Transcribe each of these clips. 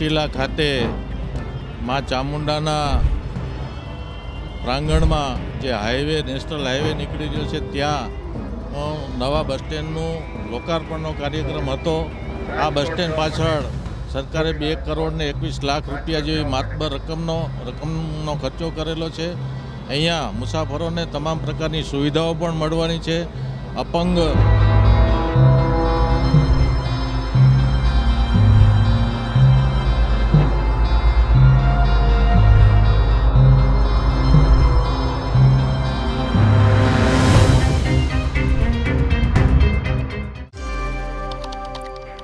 ચોટીલા ખાતે મા ચામુંડાના પ્રાંગણમાં જે હાઈવે, નેશનલ હાઈવે નીકળી ગયો છે, ત્યાં નવા બસ સ્ટેન્ડનું લોકાર્પણનો કાર્યક્રમ હતો. આ બસ સ્ટેન્ડ પાછળ સરકારે બે કરોડ ને એકવીસ લાખ રૂપિયા જેવી માતબર રકમનો રકમનો ખર્ચો કરેલો છે. અહીંયા મુસાફરોને તમામ પ્રકારની સુવિધાઓ પણ મળવાની છે. અપંગ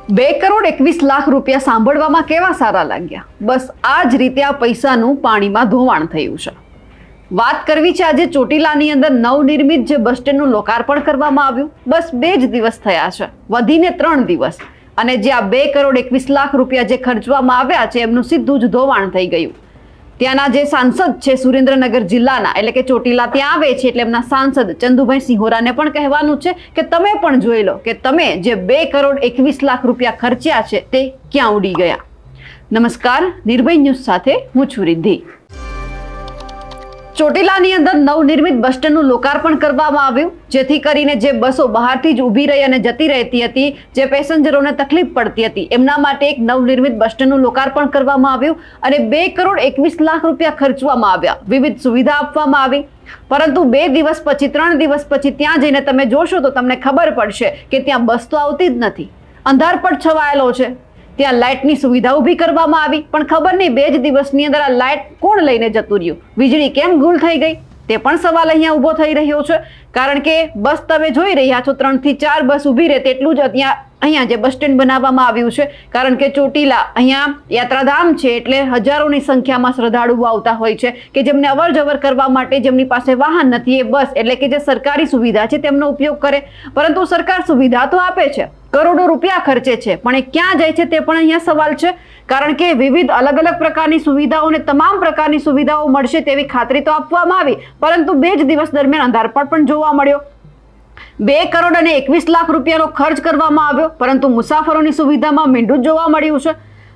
બે કરોડ એકવીસ લાખ રૂપિયા સાંભળવામાં કેવા સારા લાગ્યા? બસ આ જ રીતે આ પૈસાનું પાણીમાં ધોવાણ થયું છે. વાત કરવી છે આજે ચોટીલાની અંદર નવનિર્મિત જે બસ સ્ટેન્ડનું લોકાર્પણ કરવામાં આવ્યું. બસ બે જ દિવસ થયા છે. વધીને ત્રણ દિવસ. અને જે આ બે કરોડ એકવીસ લાખ રૂપિયા જે ખર્ચવામાં આવ્યા છે, એમનું સીધું જ ધોવાણ થઈ ગયું. ત્યાંના જે સાંસદ છે સુરેન્દ્રનગર જિલ્લાના, એટલે કે ચોટીલા ત્યાં આવે છે, એટલે એમના સાંસદ ચંદુભાઈ સિંહોરાને પણ કહેવાનું છે કે તમે પણ જોઈ લો કે તમે જે બે કરોડ એકવીસ લાખ રૂપિયા ખર્ચ્યા છે તે ક્યાં ઉડી ગયા. નમસ્કાર, નિર્ભય ન્યૂઝ સાથે હું છું રિદ્ધિ. ચોટીલાની અંદર નવનિર્મિત બસ સ્ટેન્ડનું લોકાર્પણ કરવામાં આવ્યું, જેથી કરીને જે બસો બહારથી જ ઊભી રહી અને જતી રહેતી હતી, જે પેસેન્જરોને તકલીફ પડતી હતી, એમના માટે એક નવનિર્મિત બસ સ્ટેન્ડનું લોકાર્પણ કરવામાં આવ્યું અને બે કરોડ એકવીસ લાખ રૂપિયા ખર્ચવામાં આવ્યા. વિવિધ સુવિધા આપવામાં આવી. પરંતુ બે દિવસ પછી, ત્રણ દિવસ પછી ત્યાં જઈને તમે જોશો તો તમને ખબર પડશે કે ત્યાં બસ તો આવતી જ નથી. અંધારપટ છવાયેલો છે. ત્યાં લાઇટની સુવિધા ઊભી કરવામાં આવી. પણ ખબર નહીં, બે જ દિવસની અંદર આ લાઇટ કોણ લઈને જતું રહ્યું? વીજળી કેમ ગુલ થઈ ગઈ? તે પણ સવાલ અહીંયા ઊભો થઈ રહ્યો છે. કારણ કે બસ તમે જોઈ રહ્યા છો, ત્રણથી ચાર બસ ઊભી રહે, તેટલું જ ત્યાં અહીંયા જે બસ સ્ટેન્ડ બનાવવામાં આવ્યું છે, કારણ કે ચોટીલા અહીંયા યાત્રાધામ છે, એટલે હજારોની સંખ્યામાં શ્રદ્ધાળુઓ આવતા હોય છે, કે જેમને અવર જવર કરવા માટે જેમની પાસે વાહન નથી એ બસ, એટલે કે જે સરકારી સુવિધા છે તેમનો ઉપયોગ કરે. પરંતુ સરકાર સુવિધા તો આપે છે, કરોડો રૂપિયા ખર્ચે છે, પણ એ ક્યાં જાય છે તે પણ અહીંયા સવાલ છે, કારણ કે વિવિધ અલગ અલગ પ્રકારની સુવિધાઓ અને તમામ પ્રકારની સુવિધાઓ મળશે તેવી ખાતરી તો આપવામાં આવી, પરંતુ બે જ દિવસ દરમિયાન અંધારપણ પણ જોવા મળ્યો. બે કરોડ અને એકવીસ લાખ રૂપિયાનો ખર્ચ કરવામાં આવ્યો, પરંતુ મુસાફરોની સુવિધામાં મીંડું જોવા મળ્યું છે.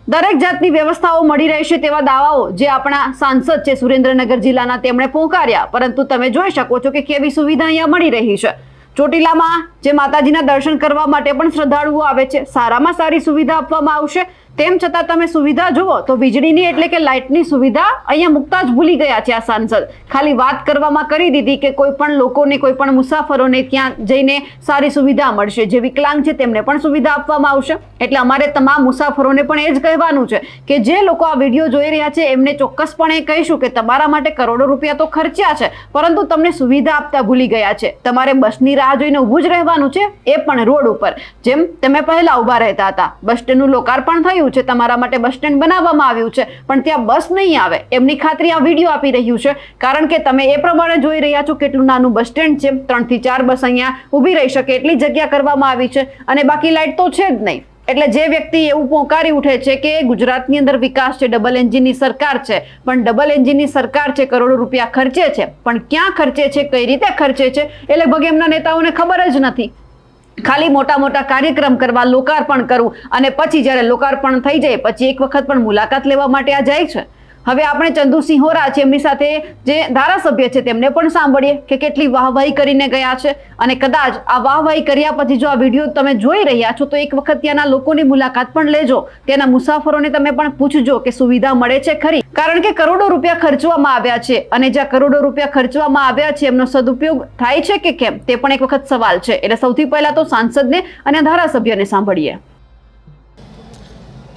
દરેક જાતની વ્યવસ્થાઓ મળી રહેશે તેવા દાવાઓ જે આપણા સાંસદ છે સુરેન્દ્રનગર જિલ્લાના તેમણે પોકાર્યા, પરંતુ તમે જોઈ શકો છો કે કેવી સુવિધા અહીંયા મળી રહી છે. ચોટીલામાં જે માતાજીના દર્શન કરવા માટે પણ શ્રદ્ધાળુઓ આવે છે. સારામાં સારી સુવિધા આપવામાં આવશે. તેમ છતાં તમે સુવિધા જુઓ તો વીજળીની એટલે કે લાઇટની સુવિધા અહીંયા મૂકતા જ ભૂલી ગયા છે આ સાંસદ. ખાલી વાત કરવામાં કરી દીધી કે કોઈ પણ લોકોને, કોઈ પણ મુસાફરોને ત્યાં જઈને સારી સુવિધા મળશે. જે વિકલાંગ છે તેમને પણ સુવિધા આપવામાં આવશે. એટલે અમારે તમામ મુસાફરોને પણ એ જ કહેવાનું છે કે જે લોકો આ વીડિયો જોઈ રહ્યા છે એમને ચોક્કસપણે કહીશું કે તમારા માટે કરોડો રૂપિયા તો ખર્ચ્યા છે, પરંતુ તમને સુવિધા આપતા ભૂલી ગયા છે. તમારે બસની રાહ જોઈને ઊભું જ રહેવાનું છે એ પણ રોડ ઉપર. જેમ તમે પહેલા ઊભા રહેતા હતા. બસ સ્ટેન્ડનું લોકાર્પણ થયું છે, તમારા માટે બસ સ્ટેન્ડ બનાવવામાં આવ્યું છે, પણ ત્યાં બસ નહીં આવે. એમની ખાતરી આ વીડિયો આપી રહ્યું છે, કારણ કે તમે એ પ્રમાણે જોઈ રહ્યા છો કેટલું નાનું બસ સ્ટેન્ડ છે. ત્રણથી ચાર બસ અહીંયા ઊભી રહી શકે એટલી જગ્યા કરવામાં આવી છે અને બાકી લાઇટ તો છે જ નહીં. એટલે જે વ્યક્તિ એવું પોકારી ઉઠે છે કે ગુજરાતની અંદર વિકાસ છે ડબલ એન્જિનની સરકાર છે, પણ ડબલ એન્જિનની સરકાર છે, કરોડો રૂપિયા ખર્ચે છે, પણ ક્યાં ખર્ચે છે, કઈ રીતે ખર્ચે છે, એ લગભગ એમના નેતાઓને ખબર જ નથી. ખાલી મોટા મોટા કાર્યક્રમ કરવા, લોકાર્પણ કરવું અને પછી જ્યારે લોકાર્પણ થઈ જાય, પછી એક વખત પણ મુલાકાત લેવા માટે આ જાય છે. હવે આપણે ચંદુસિંહ હોરા છે એમની સાથે જે ધારાસભ્ય છે તેમને પણ સાંભળીએ કે કેટલી વાહવાહી કરીને ગયા છે અને કદાચ આ વાહવાહી કર્યા પછી જો આ વીડિયો તમે જોઈ રહ્યા છો, તો એક વખત ત્યાંના લોકોની મુલાકાત પણ લેજો. ત્યાંના મુસાફરોને તમે પણ પૂછજો કે સુવિધા મળે છે ખરી. કારણ કે કરોડો રૂપિયા ખર્ચવામાં આવ્યા છે અને જ્યાં કરોડો રૂપિયા ખર્ચવામાં આવ્યા છે, એમનો સદુપયોગ થાય છે કે કેમ? તે પણ એક વખત સવાલ છે. એટલે સૌથી પહેલા તો સાંસદને અને ધારાસભ્યને સાંભળીએ.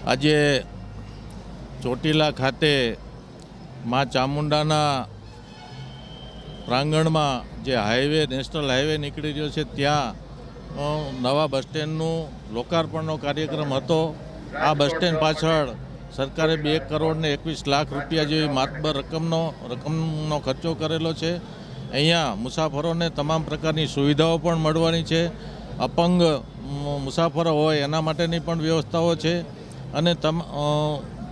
આજે ચોટીલા ખાતે મા ચામુંડાના પ્રાંગણમાં જે હાઈવે, નેશનલ હાઈવે નીકળી રહ્યો છે, ત્યાં નવા બસ સ્ટેન્ડનું લોકાર્પણનો કાર્યક્રમ હતો. આ બસ સ્ટેન્ડ પાછળ સરકારે બે કરોડ ને એકવીસ લાખ રૂપિયા જેવી માતબર રકમનો રકમનો ખર્ચો કરેલો છે. અહીંયા મુસાફરોને તમામ પ્રકારની સુવિધાઓ પણ મળવાની છે. અપંગ મુસાફરો હોય એના માટેની પણ વ્યવસ્થાઓ છે. અને તમ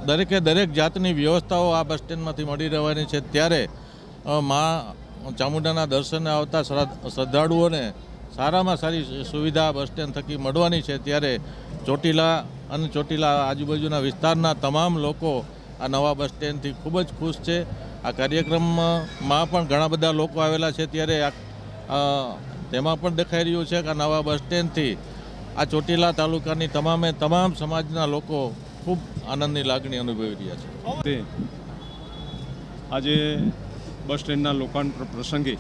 દરેકે દરેક જાતની વ્યવસ્થાઓ આ બસ સ્ટેન્ડમાંથી મળી રહેવાની છે. ત્યારે મા ચામુંડાના દર્શને આવતા શ્રદ્ધાળુઓને સારામાં સારી સુવિધા બસ સ્ટેન્ડ થકી મળવાની છે. ત્યારે ચોટીલા અને ચોટીલા આજુબાજુના વિસ્તારના તમામ લોકો આ નવા બસ સ્ટેન્ડથી ખૂબ જ ખુશ છે. આ કાર્યક્રમમાં પણ ઘણા બધા લોકો આવેલા છે. ત્યારે તેમાં પણ દેખાઈ રહ્યું છે કે આ નવા બસ સ્ટેન્ડથી આ ચોટીલા તાલુકાની તમામે તમામ સમાજના લોકો ખૂબ આનંદની લાગણી અનુભવી રહ્યા છે. આજે બસ સ્ટેન્ડના લોકાર્પણ પ્રસંગે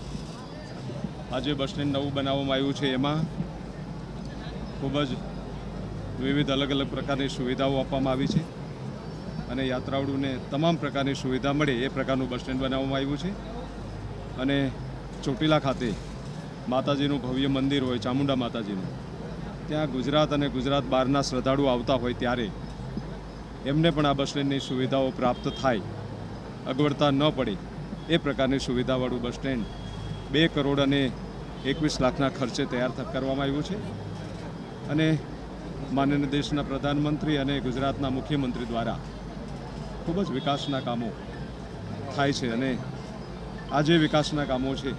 આજે બસ સ્ટેન્ડ નવું બનાવવામાં આવ્યું છે. એમાં ખૂબ જ વિવિધ અલગ અલગ પ્રકારની સુવિધાઓ આપવામાં આવી છે અને યાત્રાળુને તમામ પ્રકારની સુવિધા મળે એ પ્રકારનું બસ સ્ટેન્ડ બનાવવામાં આવ્યું છે. અને ચોટીલા ખાતે માતાજીનું ભવ્ય મંદિર હોય, ચામુંડા માતાજીનું, ત્યાં ગુજરાત અને ગુજરાત બહારના શ્રદ્ધાળુઓ આવતા હોય ત્યારે એમને પણ આ બસ સ્ટેન્ડની સુવિધાઓ પ્રાપ્ત થાય. અગવડતા ન પડે એ પ્રકારની સુવિધાવાળું બસ સ્ટેન્ડ બે કરોડ અને એકવીસ લાખના ખર્ચે તૈયાર કરવામાં આવ્યું છે. અને માનનીય દેશના પ્રધાનમંત્રી અને ગુજરાતના મુખ્યમંત્રી દ્વારા ખૂબ જ વિકાસના કામો થાય છે અને આ જે વિકાસના કામો છે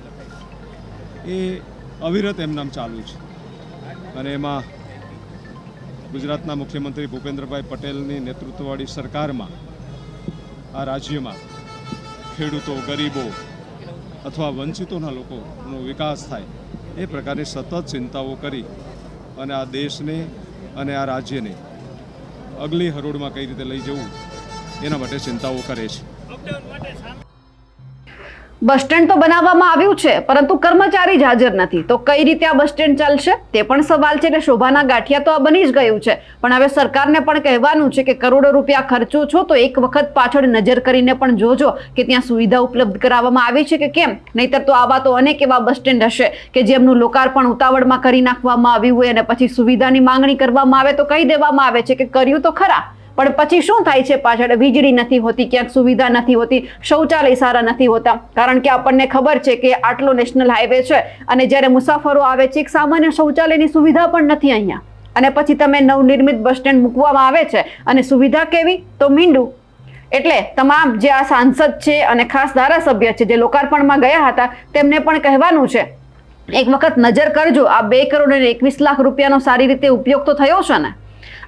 એ અવિરત એમનામ ચાલુ છે. અને એમાં ગુજરાતના મુખ્યમંત્રી ભૂપેન્દ્રભાઈ પટેલની નેતૃત્વવાળી સરકારમાં આ રાજ્યમાં ખેડૂતો, ગરીબો અથવા વંચિતોના લોકોનો વિકાસ થાય એ પ્રકારની સતત ચિંતાઓ કરી અને આ દેશને અને આ રાજ્યને અગલી હરોળમાં કઈ રીતે લઈ જવું એના માટે ચિંતાઓ કરે છે. બસ સ્ટેન્ડ તો બનાવવામાં આવ્યું છે, પરંતુ કર્મચારી જ હાજર નથી. તો કઈ રીતે આ બસ સ્ટેન્ડ ચાલશે? તે પણ સવાલ છે ને શોભાના ગાંઠિયા તો આ બની જ ગયું છે. પણ હવે સરકારને પણ કહેવાનું છે કે કરોડો રૂપિયા ખર્ચો છો, તો એક વખત પાછળ નજર કરીને પણ જોજો કે ત્યાં સુવિધા ઉપલબ્ધ કરાવવામાં આવી છે કે કેમ? નહીતર તો આવા તો અનેક એવા બસ સ્ટેન્ડ હશે કે જેમનું લોકાર્પણ ઉતાવળમાં કરી નાખવામાં આવ્યું હોય અને પછી સુવિધાની માંગણી કરવામાં આવે તો કહી દેવામાં આવે છે કે કર્યું તો ખરા. પણ પછી શું થાય છે? પાછળ વીજળી નથી હોતી, ક્યાંક સુવિધા નથી હોતી, શૌચાલય સારા નથી હોતા. કારણ કે આપણને ખબર છે કે આટલો નેશનલ હાઈવે છે અને જ્યારે મુસાફરો આવે છે, એક સામાન્ય શૌચાલયની સુવિધા પણ નથી અહીંયા. અને પછી તમે નવનિર્મિત બસ સ્ટેન્ડ મૂકવામાં આવે છે અને સુવિધા કેવી? તો મીંડું. એટલે તમામ જે આ સાંસદ છે અને ખાસ ધારાસભ્ય છે, જે લોકાર્પણમાં ગયા હતા, તેમને પણ કહેવાનું છે, એક વખત નજર કરજો, આ બે કરોડ અને એકવીસ લાખ રૂપિયાનો સારી રીતે ઉપયોગ તો થયો છે ને?